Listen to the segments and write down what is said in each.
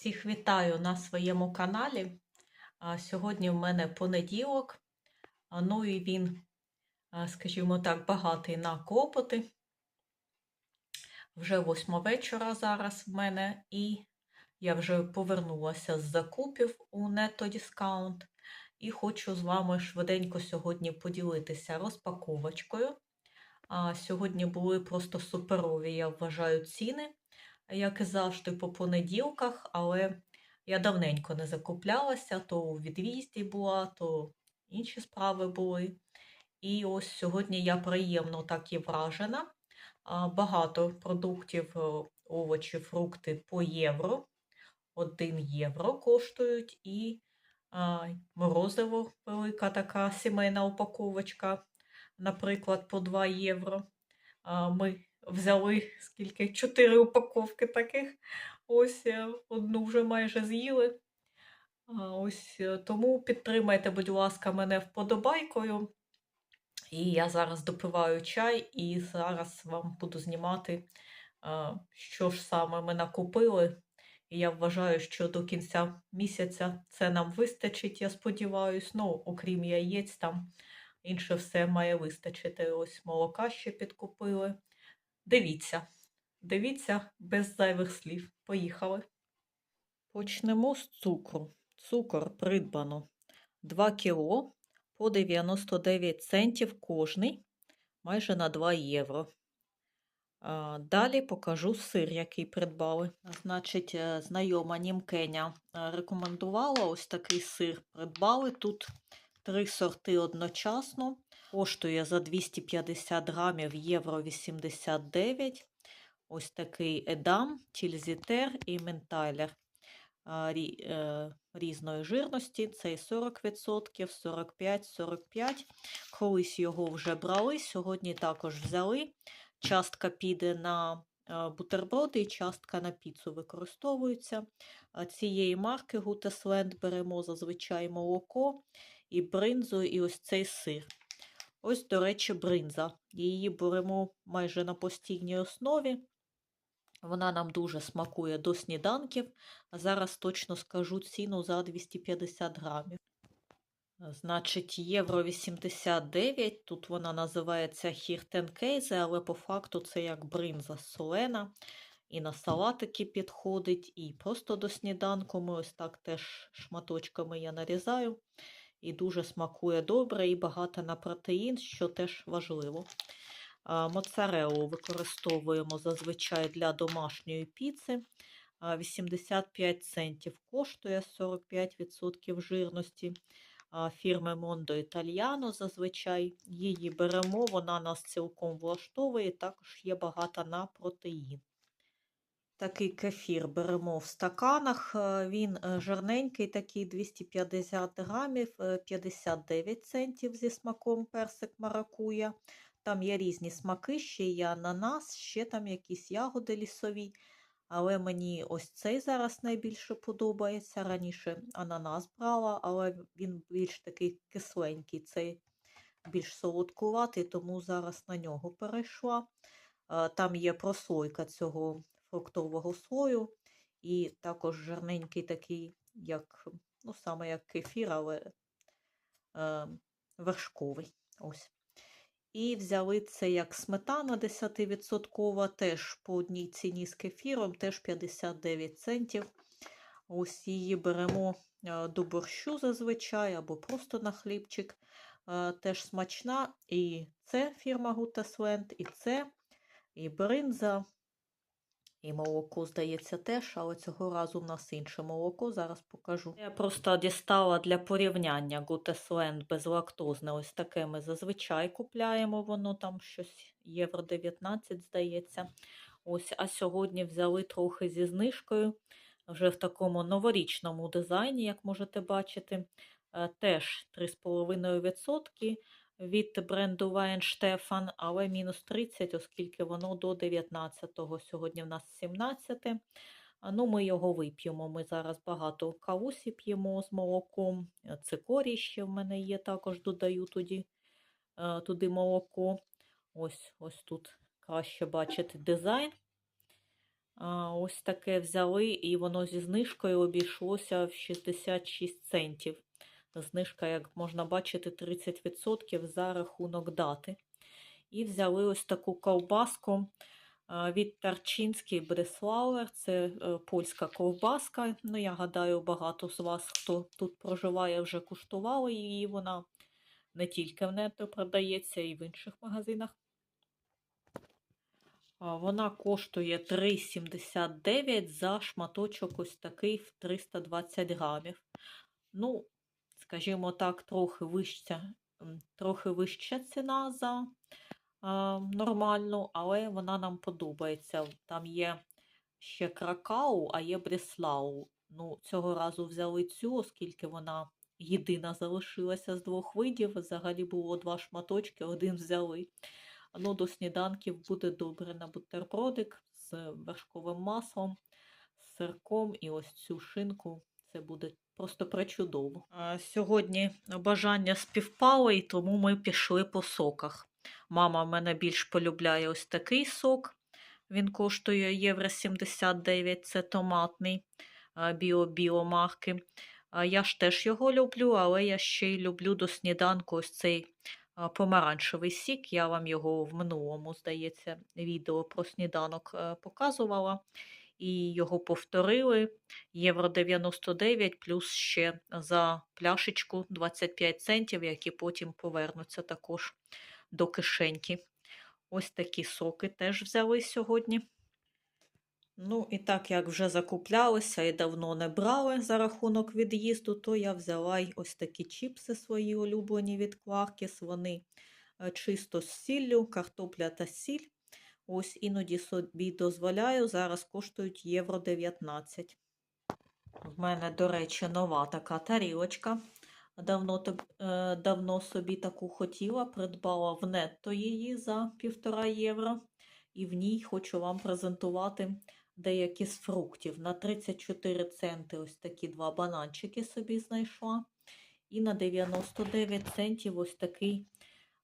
Всіх вітаю на своєму каналі. Сьогодні в мене понеділок, ну і він, скажімо так, багатий на клопоти. Вже восьма вечора зараз в мене, і я вже повернулася з закупів у Netto Discount. І хочу з вами швиденько сьогодні поділитися розпаковочкою. Сьогодні були просто суперові, я вважаю, ціни як і завжди, по понеділках, але я давненько не закуплялася, то у від'їзді була, то інші справи були. І ось сьогодні я приємно так і вражена. Багато продуктів, е, овочі, фрукти по євро. 1 євро коштують і морозиво велика така сімейна упаковочка, наприклад, по 2 євро. Ми взяли скільки? Чотири упаковки таких. Ось е, одну вже майже з'їли. Ось е, тому підтримайте, будь ласка, мене вподобайкою. І я зараз допиваю чай, і зараз вам буду знімати, що ж саме ми накупили. І я вважаю, що до кінця місяця це нам вистачить, я сподіваюся. Ну, окрім яєць, там інше все має вистачити. Ось молока ще підкупили. Дивіться, дивіться без зайвих слів. Поїхали. Почнемо з цукру. Цукор придбано 2 кіло по 99 центів кожний, майже на 2 євро. Далі покажу сир, який придбали. Значить, е, знайома Німкеня е, рекомендувала ось такий сир. Придбали тут три сорти одночасно. Коштує за 250 грамів євро 89. Ось такий Едам, Тільзітер і Ментайлер е, різної жирності. Цей 40%, 45, 45. Колись його вже брали, сьогодні також взяли. Частка піде на бутерброди і частка на піцу використовується. Цієї марки Гутесленд беремо зазвичай молоко і бринзу, і ось цей сир. Ось, до речі, бринза. Її беремо майже на постійній основі. Вона нам дуже смакує до сніданків. Зараз точно скажу ціну за 250 грамів. Значить, євро 89. Тут вона називається хіртенкейзе, але по факту це як бринза солена. І на салатики підходить, і просто до сніданку ми ось так теж шматочками я нарізаю і дуже смакує добре і багато на протеїн, що теж важливо. Моцарелу використовуємо зазвичай для домашньої піци. 85 центів коштує 45% жирності. Фірми Mondo Italiano зазвичай її беремо, вона нас цілком влаштовує, також є багато на протеїн. Такий кефір беремо в стаканах. Е, він е, жирненький, такий 250 грамів, 59 е, центів зі смаком персик маракуя. Там є різні смаки, ще є ананас, ще там якісь ягоди лісові. Але мені ось цей зараз найбільше подобається. Раніше ананас брала, але він більш такий кисленький, цей більш солодкуватий, тому зараз на нього перейшла. Там є прослойка цього фруктового слою, і також жирненький такий, як, ну, саме як кефір, але е, вершковий. Ось. І взяли це як сметана 10%, теж по одній ціні з кефіром, теж 59 центів. Ось її беремо е, до борщу зазвичай, або просто на хлібчик. Е, теж смачна. І це фірма Гутасленд, і це, і бринза, і молоко, здається, теж, але цього разу в нас інше молоко, зараз покажу. Я просто дістала для порівняння Гутесленд безлактозне. Ось таке ми зазвичай купляємо, воно там щось євро 19, здається. Ось, А сьогодні взяли трохи зі знижкою, вже в такому новорічному дизайні, як можете бачити. Е, теж 3,5% від бренду Вайнштефан, але мінус 30, оскільки воно до 19-го. Сьогодні в нас 17. Ну, Ми його вип'ємо. Ми зараз багато кавусі п'ємо з молоком. Цикорій ще в мене є, також додаю туди, е, туди молоко. Ось ось тут краще бачити дизайн. Ось таке взяли, і воно зі знижкою обійшлося в 66 центів. Знижка, як можна бачити, 30% за рахунок дати. І взяли ось таку ковбаску від Тарчинський Бреслауер. Це е, польська ковбаска. Ну, я гадаю, багато з вас, хто тут проживає, вже куштували її. Вона не тільки в нетто продається, і в інших магазинах. Вона коштує 3,79 за шматочок ось такий в 320 грамів. Ну, скажімо так, трохи вища, трохи вища ціна за нормальну, але вона нам подобається. Там є ще кракау, а є бреслау. Ну, цього разу взяли цю, оскільки вона єдина залишилася з двох видів. Взагалі було два шматочки, один взяли. Ну, до сніданків буде добре на бутербродик з вершковим маслом, з сирком і ось цю шинку. Це буде просто пречудово. А, Сьогодні бажання співпало, і тому ми пішли по соках. Мама в мене більш полюбляє ось такий сок. Він коштує євро 79, це томатний біо-біо марки. Я ж теж його люблю, але я ще й люблю до сніданку ось цей помаранчевий сік. Я вам його в минулому, здається, відео про сніданок е, показувала. І його повторили. Євро 99 плюс ще за пляшечку 25 центів, які потім повернуться також до кишеньки. Ось такі соки теж взяли сьогодні. Ну, і так як вже закуплялися і давно не брали за рахунок від'їзду, то я взяла й ось такі чіпси свої улюблені від Кваркіс. Вони е, чисто з сіллю, картопля та сіль. Ось іноді собі дозволяю, зараз коштують євро 19. В мене, до речі, нова така тарілочка. Давно, е, давно собі таку хотіла, придбала в нетто її за півтора євро. І в ній хочу вам презентувати деякі з фруктів. На 34 центи ось такі два бананчики собі знайшла. І на 99 центів ось такий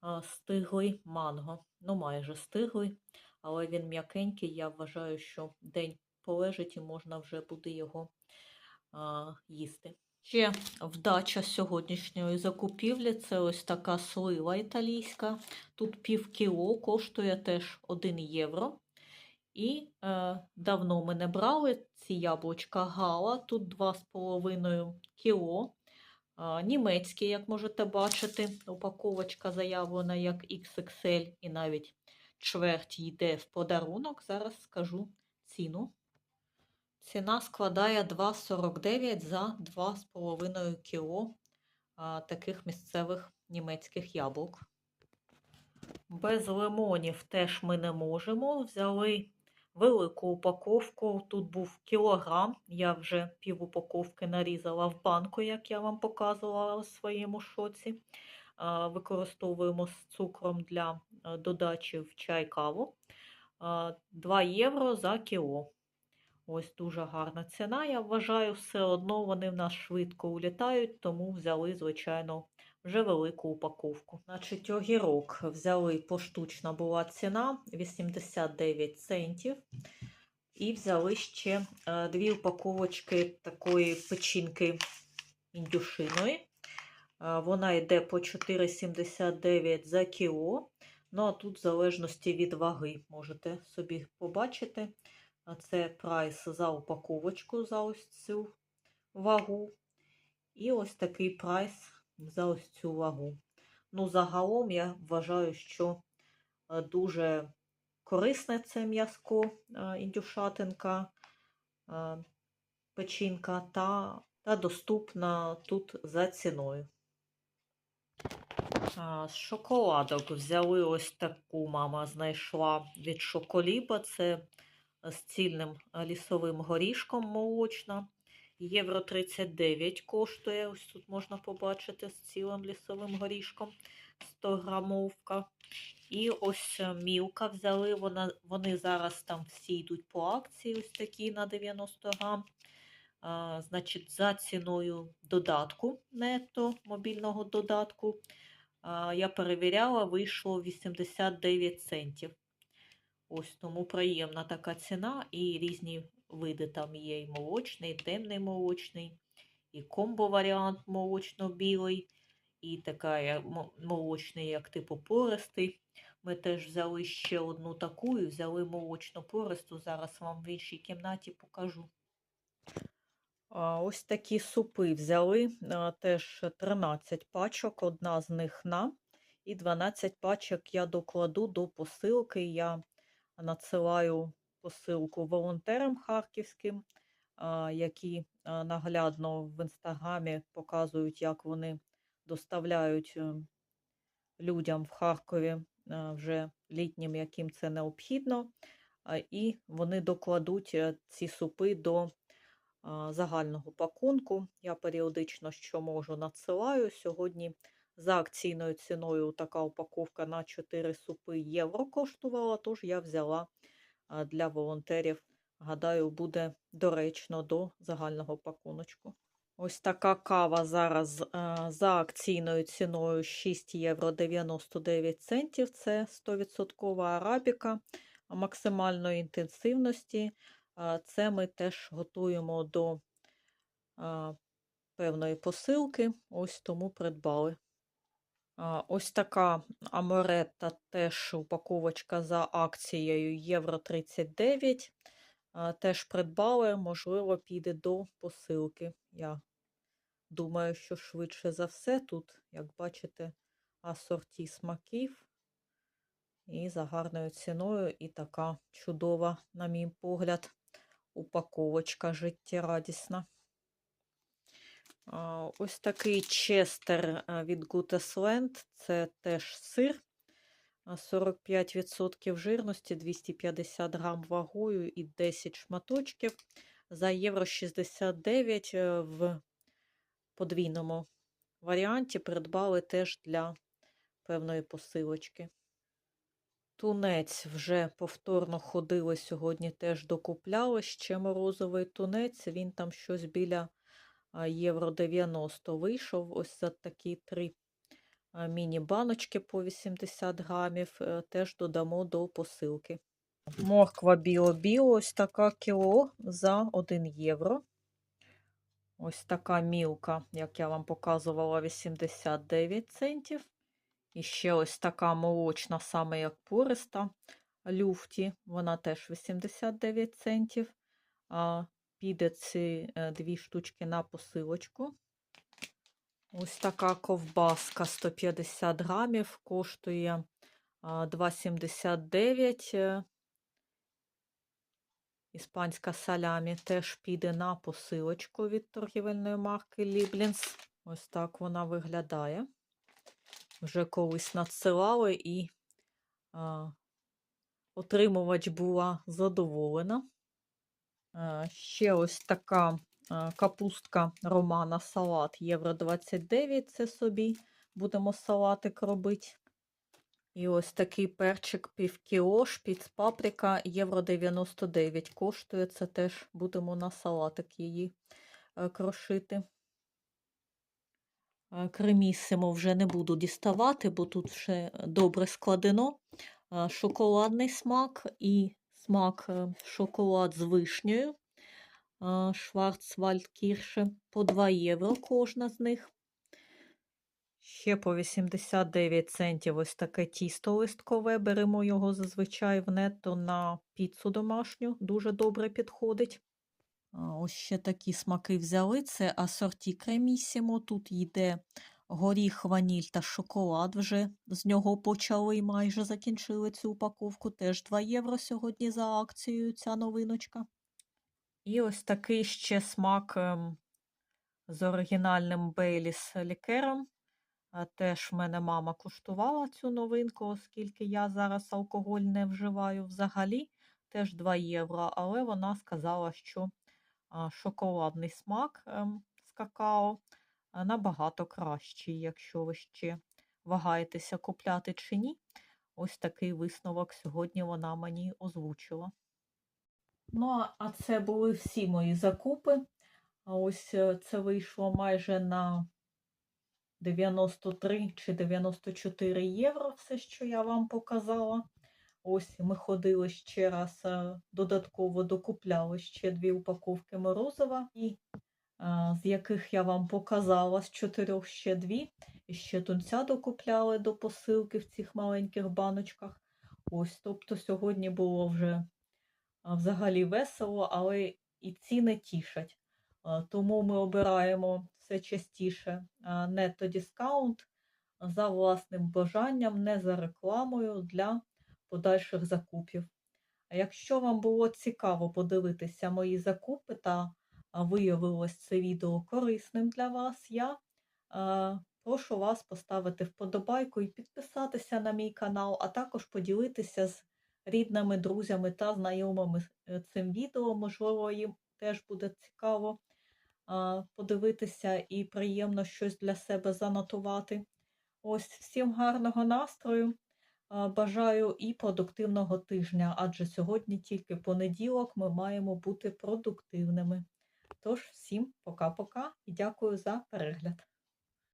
а, стиглий манго. Ну, майже стиглий, але він м'якенький. Я вважаю, що день полежить і можна вже буде його а, їсти. Ще вдача сьогоднішньої закупівлі це ось така слива італійська. Тут пів кіло коштує теж 1 євро. І е, давно ми не брали ці яблучка гала. Тут 2,5 кіло. Е, німецькі, як можете бачити, упаковочка заявлена як XXL і навіть чверть йде в подарунок. Зараз скажу ціну. Ціна складає 2,49 за 2,5 кіло таких місцевих німецьких яблук. Без лимонів теж ми не можемо. Взяли велику упаковку. Тут був кілограм. Я вже пів упаковки нарізала в банку, як я вам показувала у своєму шоці. Використовуємо з цукром для додачі в чай каву. 2 євро за кіло. Ось дуже гарна ціна. Я вважаю, все одно вони в нас швидко улітають, тому взяли, звичайно, вже велику упаковку. Значить, огірок взяли поштучна була ціна 89 центів. І взяли ще е, дві упаковочки такої печінки індюшиної. Вона йде по 4,79 за кіло. Ну, а тут, в залежності від ваги, можете собі побачити. Це прайс за упаковочку за ось цю вагу. І ось такий прайс за ось цю вагу. Ну, загалом я вважаю, що е, дуже корисне це м'язко, е, індюшатинка, е, печінка та, та доступна тут за ціною. З шоколадок взяли ось таку мама знайшла від Шоколіба. Це з цільним лісовим горішком молочна. Євро 39 коштує. Ось тут можна побачити з цілим лісовим горішком 100 грамовка. І ось е, мілка взяли. Вона, вони зараз там всі йдуть по акції, ось такі на 90 грам. Значить, за ціною додатку нетто мобільного додатку. Я перевіряла, вийшло 89 центів. Ось тому приємна така ціна, і різні види там є і молочний, і темний молочний, і комбо-варіант молочно-білий, і така молочний, як типу пористий. Ми теж взяли ще одну таку і взяли молочно пористу. Зараз вам в іншій кімнаті покажу. Ось такі супи взяли. Теж 13 пачок, одна з них на. І 12 пачок я докладу до посилки. Я надсилаю посилку волонтерам харківським, які наглядно в інстаграмі показують, як вони доставляють е, людям в Харкові вже літнім, яким це необхідно. І вони докладуть е, ці супи до загального пакунку. Я періодично, що можу, надсилаю. Сьогодні за акційною ціною така упаковка на 4 супи євро коштувала, тож я взяла для волонтерів. Гадаю, буде доречно до загального пакуночку. Ось така кава зараз за акційною ціною 6 євро 99 центів. Це 100% арабіка максимальної інтенсивності. Це ми теж готуємо до певної посилки, ось тому придбали. Ось така аморетта теж упаковочка за акцією Євро 39. Теж придбали, можливо, піде до посилки. Я думаю, що швидше за все тут, як бачите, асорті смаків. І за гарною ціною, і така чудова, на мій погляд, упаковочка життєрадісна. Ось такий честер від Gutesland. Це теж сир. 45% жирності, 250 грам вагою і 10 шматочків. За євро 69 е, в подвійному варіанті придбали теж для певної посилочки. Тунець вже повторно ходили сьогодні, теж докупляли ще морозовий тунець. Він там щось біля євро 90 вийшов. Ось за такі три міні-баночки по 80 грамів. е, Теж додамо до посилки. Морква біо-біо, ось така кіло за 1 євро. Ось така мілка, як я вам показувала, 89 центів. І ще ось така молочна, саме як пориста люфті. Вона теж 89 центів. А, піде ці е, дві штучки на посилочку. Ось така ковбаска 150 грамів, коштує 2,79. е. Іспанська салямі теж піде на посилочку від торгівельної марки Ліблінс. Ось так вона виглядає. Вже колись надсилали і а, отримувач була задоволена. А, ще ось така а, капустка романа салат євро 29. Це собі будемо салатик робити. І ось такий перчик півкіло, шпіц паприка євро 99 коштує. Це теж будемо на салатик її е, крошити. Е, Кремісимо вже не буду діставати, бо тут вже добре складено. Е, Шоколадний смак і смак е, шоколад з вишнею. Шварцвальдкірше по 2 євро кожна з них. Ще по 89 центів ось таке тісто листкове. Беремо його зазвичай в нетто на піцу домашню. Дуже добре підходить. Ось ще такі смаки взяли. Це асорті кремісімо. Тут йде горіх, ваніль та шоколад. Вже з нього почали майже закінчили цю упаковку. Теж 2 євро сьогодні за акцією ця новиночка. І ось такий ще смак ем, з оригінальним Бейліс лікером. Теж в мене мама куштувала цю новинку, оскільки я зараз алкоголь не вживаю взагалі. Теж 2 євро, але вона сказала, що шоколадний смак ем, з какао набагато кращий, якщо ви ще вагаєтеся купляти чи ні. Ось такий висновок сьогодні вона мені озвучила. Ну, а- це були всі мої закупи. А ось е, це вийшло майже на 93 чи 94 євро, все, що я вам показала. Ось ми ходили ще раз е, додатково докупляли ще дві упаковки морозива, і, е, з яких я вам показала з чотирьох ще дві. І ще тунця докупляли до посилки в цих маленьких баночках. Ось, тобто сьогодні було вже взагалі весело, але і ціни тішать. А, Тому ми обираємо все частіше а, нетто дискаунт за власним бажанням, не за рекламою для подальших закупів. А якщо вам було цікаво подивитися мої закупи та виявилось це відео корисним для вас, я а, прошу вас поставити вподобайку і підписатися на мій канал, а також поділитися з рідними, друзями та знайомими е, цим відео. Можливо, їм теж буде цікаво а, подивитися і приємно щось для себе занотувати. Ось всім гарного настрою. Бажаю і продуктивного тижня, адже сьогодні тільки понеділок ми маємо бути продуктивними. Тож, всім пока-пока і дякую за перегляд.